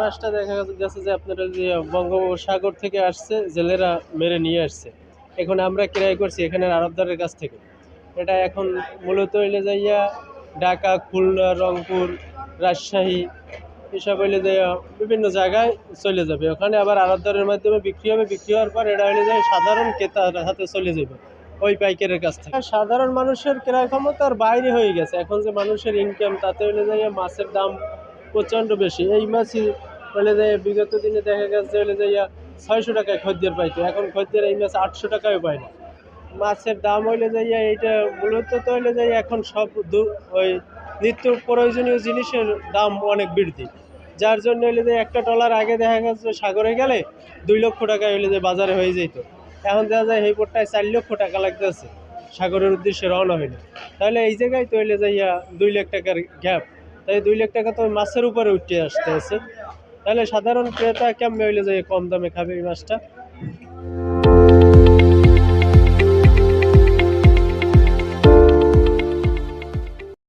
মাছটা দেখা গেছে যে আপনার যে বঙ্গোপসাগর থেকে আসছে, জেলেরা মেরে নিয়ে আসছে। এখন আমরা ক্রয় করছি এখানে আরবদারের কাছ থেকে। এটা এখন মূলত হইলে যাইয়া ঢাকা, খুলনা, রংপুর, রাজশাহী, এসব হইলে যাইয়া বিভিন্ন জায়গায় চলে যাবে। ওখানে আবার আরবদারের মাধ্যমে বিক্রি হবে। বিক্রি হওয়ার পর এটা হইলে যায় সাধারণ ক্রেতার হাতে চলে যাবে ওই পাইকারের কাছ থেকে। সাধারণ মানুষের ক্রয় ক্ষমতার বাইরে হয়ে গেছে। এখন যে মানুষের ইনকাম তাতে হইলে যাইয়া মাছের দাম প্রচণ্ড বেশি। এই মাছই হলে যে বিগত দিনে দেখা গেছে হলে যে ইয়া ছয়শো টাকায় খদ্দের পাইতো। এখন খদ্দের এই মাছ আটশো টাকায় পায় না। মাছের দাম হইলে যে ইয়া এইটা মূলত তো হইলে যে এখন সব ওই নিত্য প্রয়োজনীয় জিনিসের দাম অনেক বৃদ্ধি। যার জন্য হইলে যে একটা ডলার আগে দেখা গেছে সাগরে গেলে দুই লক্ষ টাকা হইলে যে বাজারে হয়ে যেত এখন দেখা যায় এই পোটটায় চার লক্ষ টাকা লাগতেছে। সাগরের উদ্দেশ্যে রওনা হইলে। তাহলে এই জায়গায় তো হইলে যে ইয়া দুই লাখ টাকার গ্যাপ। তাই দুই লাখ টাকা তো মাছের উপরে উঠে আসতে আছে তাহলে সাধারণ ক্রেতা কেমন হইলে যে কম দামে খাবে এই মাছটা?